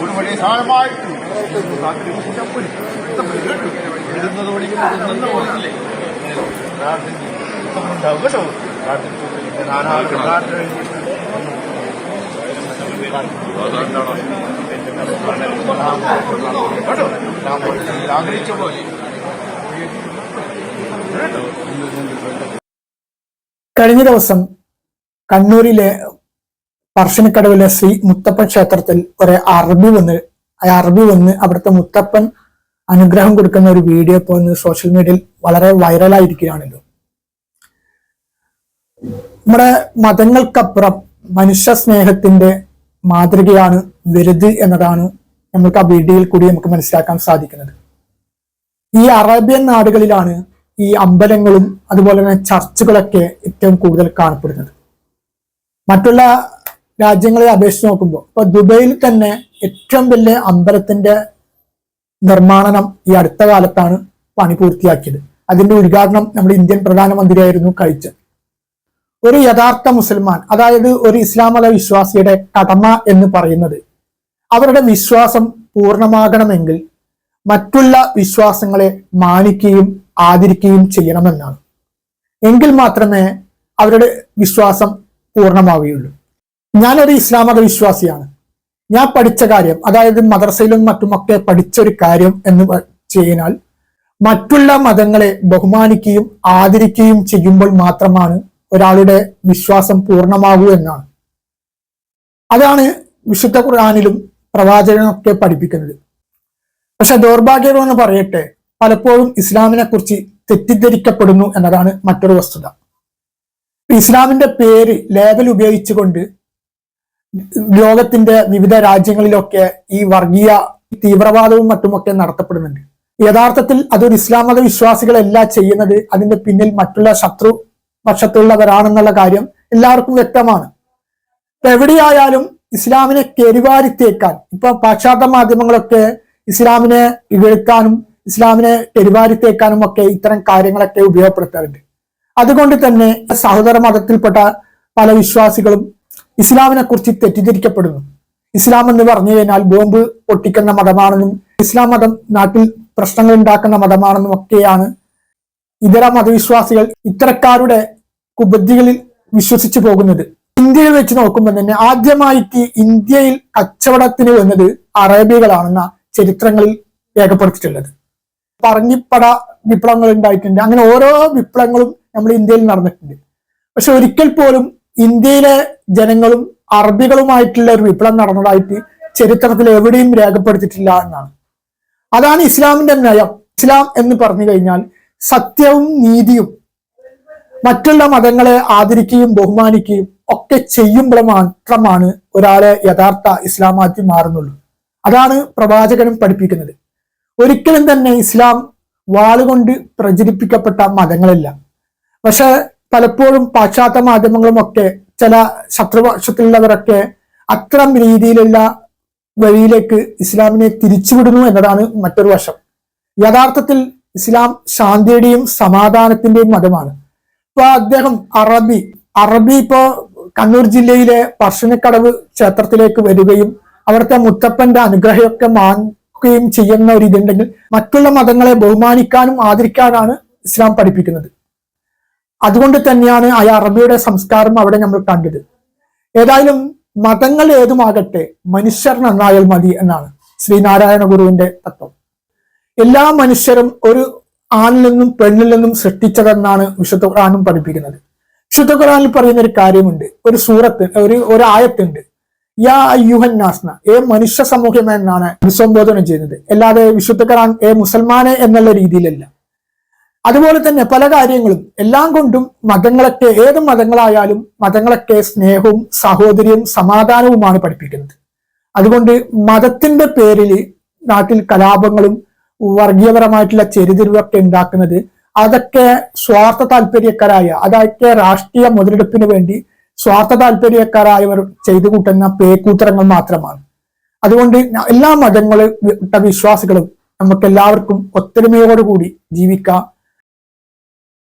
ഒരു വലിയ ആഗ്രഹിച്ച പോലെ കഴിഞ്ഞ ദിവസം കണ്ണൂരിലെ പറശ്ശിനിക്കടവിലെ ശ്രീ മുത്തപ്പൻ ക്ഷേത്രത്തിൽ ഒരു അറബി വന്ന് ആ അറബി വന്ന് അവിടുത്തെ മുത്തപ്പൻ അനുഗ്രഹം കൊടുക്കുന്ന ഒരു വീഡിയോ ഇപ്പോൾ സോഷ്യൽ മീഡിയയിൽ വളരെ വൈറലായിരിക്കുകയാണല്ലോ. നമ്മുടെ മതങ്ങൾക്കപ്പുറം മനുഷ്യ സ്നേഹത്തിന്റെ മാതൃകയാണ് വരുത് എന്നതാണ് നമുക്ക് ആ വീഡിയോയിൽ കൂടി നമുക്ക് മനസ്സിലാക്കാൻ സാധിക്കുന്നത്. ഈ അറേബ്യൻ നാടുകളിലാണ് ഈ അമ്പലങ്ങളും അതുപോലെ തന്നെ ചർച്ചുകളൊക്കെ ഏറ്റവും കൂടുതൽ കാണപ്പെടുന്നത്. മറ്റുള്ള രാജ്യങ്ങളെ അപേക്ഷിച്ച് നോക്കുമ്പോൾ ഇപ്പൊ ദുബൈയിൽ തന്നെ ഏറ്റവും വലിയ അമ്പലത്തിന്റെ നിർമ്മാണം ഈ അടുത്ത കാലത്താണ് പണി പൂർത്തിയാക്കിയത്. അതിന്റെ ഉദ്ഘാടനം നമ്മുടെ ഇന്ത്യൻ പ്രധാനമന്ത്രിയായിരുന്നു കഴിച്ചത്. ഒരു യഥാർത്ഥ മുസൽമാൻ അതായത് ഒരു ഇസ്ലാം മത വിശ്വാസിയുടെ കടമ എന്ന് പറയുന്നത് അവരുടെ വിശ്വാസം പൂർണമാകണമെങ്കിൽ മറ്റുള്ള വിശ്വാസങ്ങളെ മാനിക്കുകയും ആദരിക്കുകയും ചെയ്യണമെന്നാണ്. എങ്കിൽ മാത്രമേ അവരുടെ വിശ്വാസം പൂർണമാവുകയുള്ളൂ. ഞാനൊരു ഇസ്ലാം മത വിശ്വാസിയാണ്. ഞാൻ പഠിച്ച കാര്യം അതായത് മദ്രസയിലും മറ്റുമൊക്കെ പഠിച്ച ഒരു കാര്യം എന്ന് ചെയ്യാൽ മറ്റുള്ള മതങ്ങളെ ബഹുമാനിക്കുകയും ആദരിക്കുകയും ചെയ്യുമ്പോൾ മാത്രമാണ് ഒരാളുടെ വിശ്വാസം പൂർണമാകൂ എന്നാണ്. അതാണ് വിശുദ്ധ ഖുർആാനിലും പ്രവാചകനൊക്കെ പഠിപ്പിക്കുന്നത്. പക്ഷെ ദൗർഭാഗ്യമെന്ന് പറയട്ടെ പലപ്പോഴും ഇസ്ലാമിനെ കുറിച്ച് തെറ്റിദ്ധരിക്കപ്പെടുന്നു എന്നതാണ് മറ്റൊരു വസ്തുത. ഇസ്ലാമിന്റെ പേര് ലേബൽ ഉപയോഗിച്ചുകൊണ്ട് ലോകത്തിന്റെ വിവിധ രാജ്യങ്ങളിലൊക്കെ ഈ വർഗീയ തീവ്രവാദവും മറ്റുമൊക്കെ നടത്തപ്പെടുന്നുണ്ട്. യഥാർത്ഥത്തിൽ അതൊരു ഇസ്ലാം മത വിശ്വാസികളല്ല ചെയ്യുന്നത് അതിന്റെ പിന്നിൽ മറ്റുള്ള ശത്രു പക്ഷത്തുള്ളവരാണെന്നുള്ള കാര്യം എല്ലാവർക്കും വ്യക്തമാണ്. എവിടെയായാലും ഇസ്ലാമിനെ കരിവാരിത്തേക്കാൻ ഇപ്പൊ പാശ്ചാത്യ മാധ്യമങ്ങളൊക്കെ ഇസ്ലാമിനെ ഇകഴ്ത്താനും ഇസ്ലാമിനെ കരിവാരിത്തേക്കാനും ഒക്കെ ഇത്തരം കാര്യങ്ങളൊക്കെ ഉപയോഗപ്പെടുത്താറുണ്ട്. അതുകൊണ്ട് തന്നെ സഹോദര മതത്തിൽപ്പെട്ട പല വിശ്വാസികളും ഇസ്ലാമിനെ കുറിച്ച് തെറ്റിദ്ധരിക്കപ്പെടുന്നു. ഇസ്ലാം എന്ന് പറഞ്ഞു കഴിഞ്ഞാൽ ബോംബ് പൊട്ടിക്കുന്ന മതമാണെന്നും ഇസ്ലാം മതം നാട്ടിൽ പ്രശ്നങ്ങൾ ഉണ്ടാക്കുന്ന മതമാണെന്നും ഒക്കെയാണ് ഇതര മതവിശ്വാസികൾ ഇത്തരക്കാരുടെ കുബുദ്ധികളിൽ വിശ്വസിച്ചു പോകുന്നത്. ഇന്ത്യയിൽ വെച്ച് നോക്കുമ്പോൾ തന്നെ ആദ്യമായിട്ട് ഇന്ത്യയിൽ കച്ചവടത്തിന് വന്നത് അറേബ്യകളാണെന്ന ചരിത്രങ്ങളിൽ രേഖപ്പെടുത്തിയിട്ടുള്ളത്. പറഞ്ഞിപ്പട വിപ്ലവങ്ങൾ ഉണ്ടായിട്ടുണ്ട്. അങ്ങനെ ഓരോ വിപ്ലവങ്ങളും നമ്മൾ ഇന്ത്യയിൽ നടന്നിട്ടുണ്ട്. പക്ഷെ ഒരിക്കൽ പോലും ഇന്ത്യയിലെ ജനങ്ങളും അറബികളുമായിട്ടുള്ള ഒരു വിപ്ലവം നടന്നതായിട്ട് ചരിത്രത്തിൽ എവിടെയും രേഖപ്പെടുത്തിയിട്ടില്ല എന്നാണ്. അതാണ് ഇസ്ലാമിന്റെ നയം. ഇസ്ലാം എന്ന് പറഞ്ഞു കഴിഞ്ഞാൽ സത്യവും നീതിയും മറ്റുള്ള മതങ്ങളെ ആദരിക്കുകയും ബഹുമാനിക്കുകയും ഒക്കെ ചെയ്യുമ്പോൾ മാത്രമാണ് ഒരാളെ യഥാർത്ഥ ഇസ്ലാമാക്കി മാറുന്നുള്ളൂ. അതാണ് പ്രവാചകനും പഠിപ്പിക്കുന്നത്. ഒരിക്കലും തന്നെ ഇസ്ലാം വാളുകൊണ്ട് പ്രചരിപ്പിക്കപ്പെട്ട മതങ്ങളല്ല. പക്ഷെ പലപ്പോഴും പാശ്ചാത്യ മാധ്യമങ്ങളും ഒക്കെ ചില ശത്രുപക്ഷത്തിലുള്ളവരൊക്കെ അത്തരം രീതിയിലുള്ള വഴിയിലേക്ക് ഇസ്ലാമിനെ തിരിച്ചുവിടുന്നു എന്നതാണ് മറ്റൊരു വശം. യഥാർത്ഥത്തിൽ ഇസ്ലാം ശാന്തിയുടെയും സമാധാനത്തിന്റെയും മതമാണ്. ഇപ്പൊ അദ്ദേഹം അറബി അറബി ഇപ്പോ കണ്ണൂർ ജില്ലയിലെ പറശ്ശിനിക്കടവ് ക്ഷേത്രത്തിലേക്ക് വരികയും അവിടുത്തെ മുത്തപ്പന്റെ അനുഗ്രഹമൊക്കെ മാങ്ങുകയും ചെയ്യുന്ന ഒരു ഇതുണ്ടെങ്കിൽ മറ്റുള്ള മതങ്ങളെ ബഹുമാനിക്കാനും ആദരിക്കാനാണ് ഇസ്ലാം പഠിപ്പിക്കുന്നത്. അതുകൊണ്ട് തന്നെയാണ് ആ അറബിയുടെ സംസ്കാരം അവിടെ നമ്മൾ കണ്ടത്. ഏതായാലും മതങ്ങൾ ഏതുമാകട്ടെ മനുഷ്യർ നന്നായാൽ മതി എന്നാണ് ശ്രീനാരായണ ഗുരുവിന്റെ തത്വം. എല്ലാ മനുഷ്യരും ഒരു ആണിൽ നിന്നും പെണ്ണിൽ നിന്നും സൃഷ്ടിച്ചതെന്നാണ് വിശുദ്ധ ഖുറാനും പഠിപ്പിക്കുന്നത്. വിശുദ്ധ ഖുറാനിൽ പറയുന്ന ഒരു കാര്യമുണ്ട്. ഒരു സൂറത്ത് ഒരു ഒരു ആയത്തുണ്ട്. യാ നാസ്ന ഏ മനുഷ്യ സമൂഹം എന്നാണ് അഭിസംബോധന ചെയ്യുന്നത്. അല്ലാതെ വിശുദ്ധ ഖുറാൻ ഏ മുസൽമാനെ എന്നുള്ള രീതിയിലല്ല. അതുപോലെ തന്നെ പല കാര്യങ്ങളും. എല്ലാം കൊണ്ടും മതങ്ങളൊക്കെ ഏത് മതങ്ങളായാലും മതങ്ങളൊക്കെ സ്നേഹവും സഹോദര്യവും സമാധാനവുമാണ് പഠിപ്പിക്കുന്നത്. അതുകൊണ്ട് മതത്തിന്റെ പേരിൽ നാട്ടിൽ കലാപങ്ങളും വർഗീയപരമായിട്ടുള്ള ചെരുതിരിവൊക്കെ ഉണ്ടാക്കുന്നത് അതൊക്കെ സ്വാർത്ഥ താല്പര്യക്കാരായ അതൊക്കെ രാഷ്ട്രീയ മുതലെടുപ്പിന് വേണ്ടി സ്വാർത്ഥ താല്പര്യക്കാരായവർ ചെയ്തു കൂട്ടുന്ന പേക്കൂത്തരങ്ങൾ മാത്രമാണ്. അതുകൊണ്ട് എല്ലാ മതങ്ങളും വിശ്വാസികളും നമുക്ക് എല്ലാവർക്കും ഒത്തൊരുമയോടുകൂടി ജീവിക്കാം.